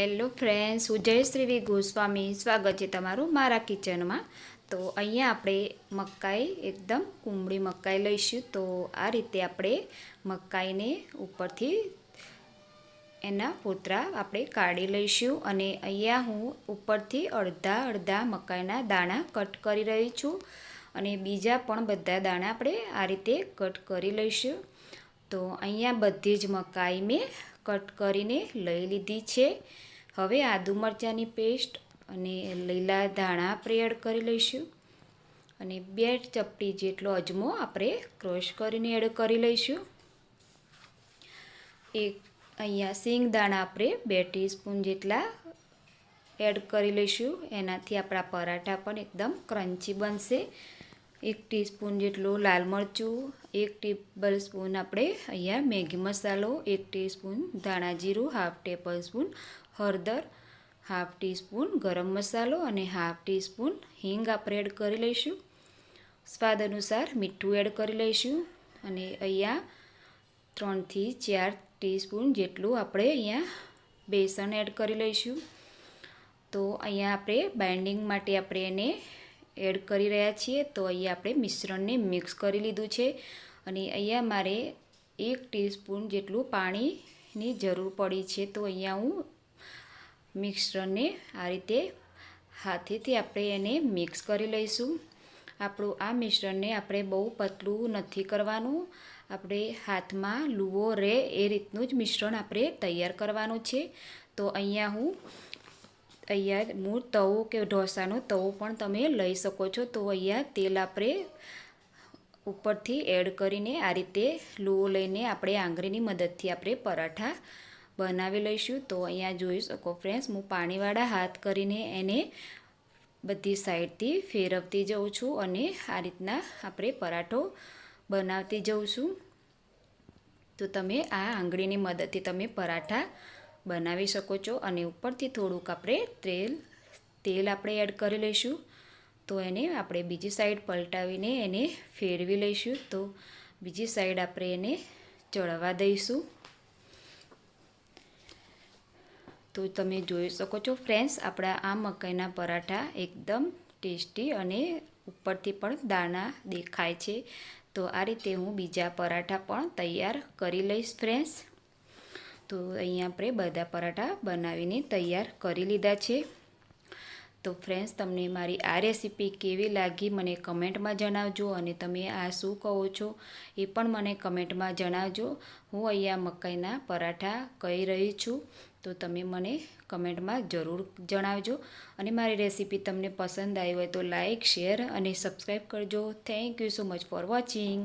Hello friends, હું જયશ્રી વી ગોસ્વામી. સ્વાગત છે તમારું મારા કિચનમાં. તો અહીંયા આપણે મકાઈ, એકદમ કુમળી મકાઈ લઈશું. તો આ રીતે આપણે મકાઈને ઉપરથી એના પોતરા આપણે કાઢી લઈશું. અને અહીંયા હું ઉપરથી અડધા અડધા મકાઈના દાણા કટ કરી રહી છું. અને બીજા પણ બધા દાણા આપણે આ રીતે કટ કરી લઈશું. તો અહીંયા બધી જ મકાઈ મેં કટ કરીને લઈ લીધી છે. હવે આદુ મરચાંની પેસ્ટ અને લીલા ધાણા આપણે એડ કરી લઈશું. અને બે ચપટી જેટલો અજમો આપણે ક્રશ કરીને એડ કરી લઈશું. એક અહીંયા સિંગ દાણા આપણે બે ટીસ્પૂન જેટલા એડ કરી લઈશું. એનાથી આપણા પરાઠા પણ એકદમ ક્રન્ચી બનશે. એક ટીસ્પૂન જેટલું લાલ મરચું, એક ટેબલ સ્પૂન આપણે અહીંયા મેગી મસાલો, એક ટીસ્પૂન ધાણા જીરું, હાફ ટેબલ સ્પૂન હળદર, હાફ ટીસ્પૂન ગરમ મસાલો અને હાફ ટીસ્પૂન હિંગ આપણે એડ કરી લઈશું. સ્વાદ અનુસાર મીઠું એડ કરી લઈશું અને અહીંયા ત્રણથી ચાર ટીસ્પૂન જેટલું આપણે અહીંયા બેસન એડ કરી લઈશું. તો અહીંયા આપણે બાઇન્ડિંગ માટે આપણે એને એડ કરી રહ્યા છીએ, તો અહીંયા આપણે મિશ્રણને મિક્સ કરી લીધું છે. અને અહીંયા મારે એક ટીસ્પૂન જેટલું પાણીની જરૂર પડી છે, તો અહીંયા હું મિશ્રણને આ રીતે હાથેથી આપણે એને મિક્સ કરી લઈશું. આપણું આ મિશ્રણને આપણે બહુ પતલું નથી કરવાનું. આપણે હાથમાં લૂવો રહે એ રીતનું જ મિશ્રણ આપણે તૈયાર કરવાનું છે. તો અહીંયા હું અહીંયા હું તવો કે ઢોસાનો તવો પણ તમે લઈ શકો છો. તો અહીંયા તેલ આપણે ઉપરથી એડ કરીને આ રીતે લૂવો લઈને આપણે આંગળીની મદદથી આપણે પરાઠા બનાવી લઈશું. તો અહીંયા જોઈ શકો ફ્રેન્ડ્સ, હું પાણીવાળા હાથ કરીને એને બધી સાઈડથી ફેરવતી જઉં છું અને આ રીતના આપણે પરાઠો બનાવતી જઉં છું. તો તમે આ આંગળીની મદદથી તમે પરાઠા બનાવી શકો છો અને ઉપરથી થોડુંક આપણે તેલ તેલ આપણે એડ કરી લઈશું. તો એને આપણે બીજી સાઈડ પલટાવીને એને ફેરવી લઈશું. તો બીજી સાઈડ આપણે એને ચડવા દઈશું. તો તમે જોઈ શકો છો ફ્રેન્ડ્સ આપણા આ મકાઈના પરાઠા એકદમ ટેસ્ટી અને ઉપરથી પણ દાણા દેખાય છે. તો આ રીતે હું બીજા પરાઠા પણ તૈયાર કરી લઈશ ફ્રેન્ડ્સ તો અહીંયા આપણે બધા પરાઠા બનાવીને તૈયાર કરી લીધા છે. તો ફ્રેન્ડ્સ તમને મારી આ રેસીપી કેવી લાગી મને કમેન્ટમાં જણાવજો અને તમે આ શું કહો છો એ પણ મને કમેન્ટમાં જણાવજો. હું અહીંયા મકાઈના પરાઠા કહી રહી છું. તો તમે મને કમેન્ટમાં જરૂર જણાવજો. અને મારી રેસીપી તમને પસંદ આવી હોય તો લાઇક શેર અને સબસ્ક્રાઈબ કરજો. Thank you so much for watching